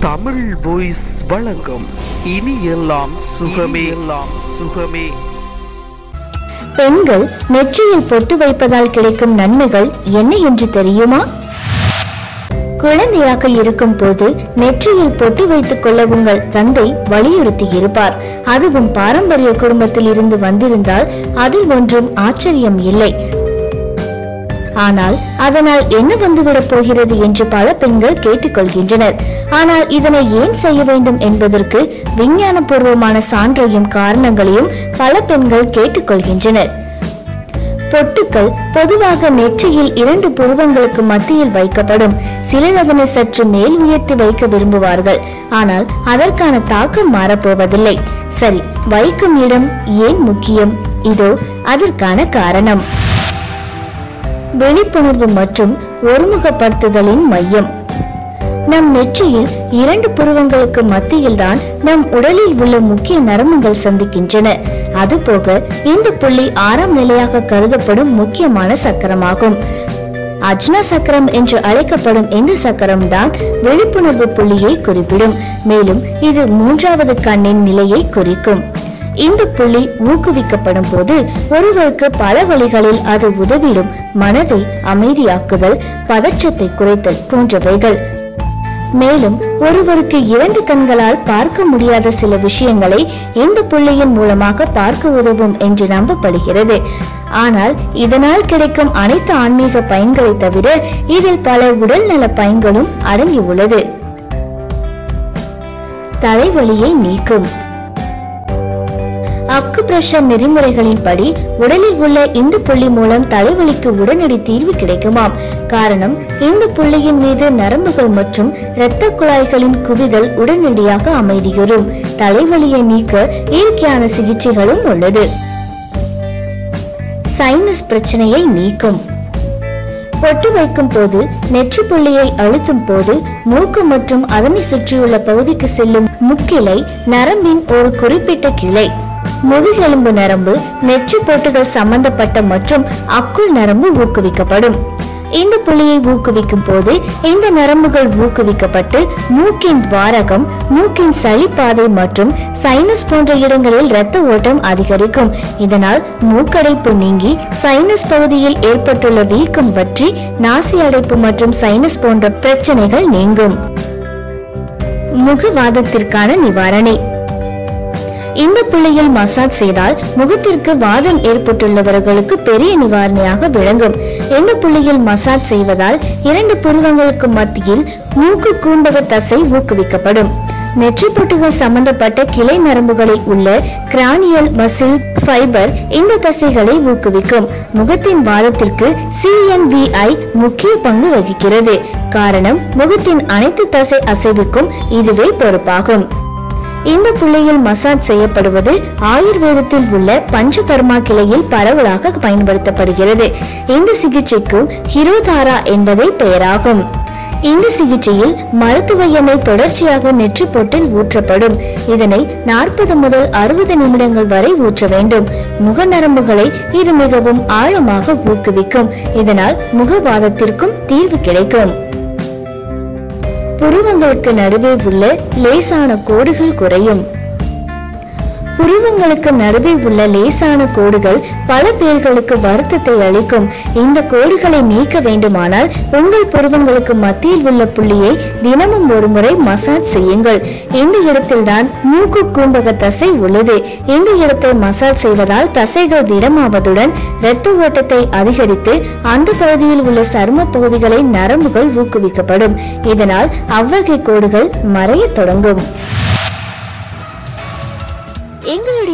Tamil voice வழங்கும். இனி எல்லாம் சுகமே. எல்லாம் சுகமே. பெண்கள் நெற்றியில் பொட்டு வைப்பதால் கிடைக்கும் நன்மைகள் என்ன என்று தெரியுமா? குழந்தையாக இருக்கும் போது நெற்றியில் பொட்டு வைத்துக் கொள்ள உங்கள் தந்தை வலியுறுத்தி இருப்பார். அதுவும் பாரம்பரிய குடும்பத்தில் இருந்து வந்திருந்தால் அதில் ஒன்றும் ஆச்சரியம் இல்லை. ஆனால் அதனால் என்ன வந்துவிடப் போகிறது என்று பல பெண்கள் கேட்டுக்கொள்கின்றனர். ஆனால் இதனை ஏன் செய்ய வேண்டும் என்பதற்கு விஞ்ஞானபூர்வமான சான்றையும் காரணங்களையும் பல பெண்கள் கேட்டுக்கொள்கின்றனர். பொட்டுக்கள் பொதுவாக நெற்றியில் இரண்டு புருவங்களுக்கு மத்தியில் வைக்கப்படும். சிலர் அதனை சற்று மேல் உயர்த்தி வைக்க விரும்புவார்கள். ஆனால் அதற்கான தாக்கம் மாறப்போவதில்லை. சரி வைக்கும் இடம் ஏன் முக்கியம்? இதோ அதற்கான காரணம். விழிப்புணர்வு மற்றும் ஒருமுகப்படுத்துதலின் மையம். நம் நெற்றியில் இரண்டு புருவங்களுக்கு மத்தியில்தான் நம் உடலில் உள்ள முக்கிய நரம்புகள் சந்திக்கின்றன. அதுபோக இந்த புள்ளி ஆறாம் நிலையாக கருதப்படும் முக்கியமான சக்கரமாகும். அஜ்னா சக்கரம் என்று அழைக்கப்படும் இந்த சக்கரம் தான் விழிப்புணர்வு புள்ளியை குறிப்பிடும். மேலும் இது மூன்றாவது கண்ணின் நிலையை குறிக்கும். இந்த புள்ளி ஊக்குவிக்கப்படும் போது ஒருவருக்கு பல வழிகளில் அது உதவிடும் மனதை அமைதியாக்குதல் பதற்றத்தை குறைத்தல் போன்றவைகள். மேலும் ஒருவருக்கு இரண்டு கண்களால் பார்க்க முடியாத சில விஷயங்களை இந்த புள்ளியின் மூலமாக பார்க்க உதவும் என்று நம்பப்படுகிறது. ஆனால் இதனால் கிடைக்கும் அனைத்து ஆன்மீக பயன்களை தவிர இதில் பல உடல்நல பயன்களும் அடங்கியுள்ளது. தலைவலியை நீக்கும். அக்கு பிரஷர் நெறிமுறைகளின்படி உடலில் உள்ள இந்த புள்ளி மூலம் தலைவலிக்கு உடனடி தீர்வு கிடைக்குமாம். காரணம் இந்த புள்ளியின் மீது நரம்புகள் மற்றும் இரத்த குழாய்களின் குவிதல் உடனடியாக அமைதியுறும். தலைவலியை நீக்க இயற்கையான சிகிச்சைகளும் உள்ளது. சைனஸ் பிரச்சனையை நீக்கும். பொட்டு வைக்கும் போது நெற்றி புள்ளியை அழுத்தும் போது மூக்கு மற்றும் அதனை சுற்றியுள்ள பகுதிக்கு செல்லும் முக்கிளை நரம்பின் ஒரு குறிப்பிட்ட கிளை. முதுகெலும்பு நரம்பு நெற்றி போட்டுகள் சம்பந்தப்பட்ட மற்றும் அக்குள் நரம்பு ஊக்குவிக்கப்படும். இந்த புள்ளியை ஊக்குவிக்கும் போது இந்த நரம்புகள் ஊக்குவிக்கப்பட்டு மூக்கின் துவாரகம் மூக்கின் சளிப்பாதை மற்றும் சைனஸ் போன்ற இடங்களில் இரத்த ஓட்டம் அதிகரிக்கும். இதனால் மூக்கடைப்பு நீங்கி சைனஸ் பகுதியில் ஏற்பட்டுள்ள வீக்கம் பற்றி நாசி அடைப்பு மற்றும் சைனஸ் போன்ற பிரச்சனைகள் நீங்கும். முகவாதத்திற்கான நிவாரணை. இந்த மசாஜ் செய்தால் முகத்திற்கு வாதம் ஏற்பட்டுள்ளவர்களுக்கு பெரிய நிவாரணியாக விளங்கும். இந்த புள்ளியில் மசாஜ் செய்வதால் இரண்டு புருவங்களுக்கு மத்தியில் மூக்கு கூண்டக தசை ஊக்குவிக்கப்படும். நெற்றிப்பொட்டுகள் சம்பந்தப்பட்ட கிளை நரம்புகளில் உள்ள கிரானியல் மசில் ஃபைபர் இந்த தசைகளை ஊக்குவிக்கும். முகத்தின் வாதத்திற்கு சிஎன்விஐ முக்கிய பங்கு வகிக்கிறது. காரணம் முகத்தின் அனைத்து தசை அசைவுக்கும் இதுவே பொறுப்பாகும். இந்த புள்ளியில் மசாஜ் செய்யப்படுவது ஆயுர்வேதத்தில் உள்ள பஞ்சகர்மா கிளையில் பரவலாக பயன்படுத்தப்படுகிறது. இந்த சிகிச்சைக்கு ஹிரோதாரா என்பதே பெயராகும். இந்த சிகிச்சையில் மருத்துவ எண்ணெய் தொடர்ச்சியாக நெற்றி பொட்டில் ஊற்றப்படும். இதனை நாற்பது முதல் அறுபது நிமிடங்கள் வரை ஊற்ற வேண்டும். முக நரம்புகளை இது மிகவும் ஆழமாக ஊக்குவிக்கும். இதனால் முகவாதத்திற்கும் தீர்வு கிடைக்கும். புருவங்களுக்கு நடுவே உள்ள லேசான கோடுகள் குறையும். புருவங்களுக்கு நடுவே உள்ள லேசான கோடுகள் பல பேர்களுக்கு வருத்தத்தை அளிக்கும். இந்த கோடுகளை நீக்க வேண்டுமானால் உங்கள் புருவங்களுக்கு மத்தியில் உள்ள புள்ளியை தினமும் ஒருமுறை மசாஜ் செய்யுங்கள். இந்த இடத்தில்தான் மூக்கு கூம்பக தசை உள்ளது. இந்த இடத்தை மசாஜ் செய்வதால் தசைகள் திடமாவதுடன் இரத்த ஓட்டத்தை அதிகரித்து அந்த பகுதியில் உள்ள சரும பகுதிகளை நரம்புகள் ஊக்குவிக்கப்படும். இதனால் அவ்வகை கோடுகள் மறையத் தொடங்கும்.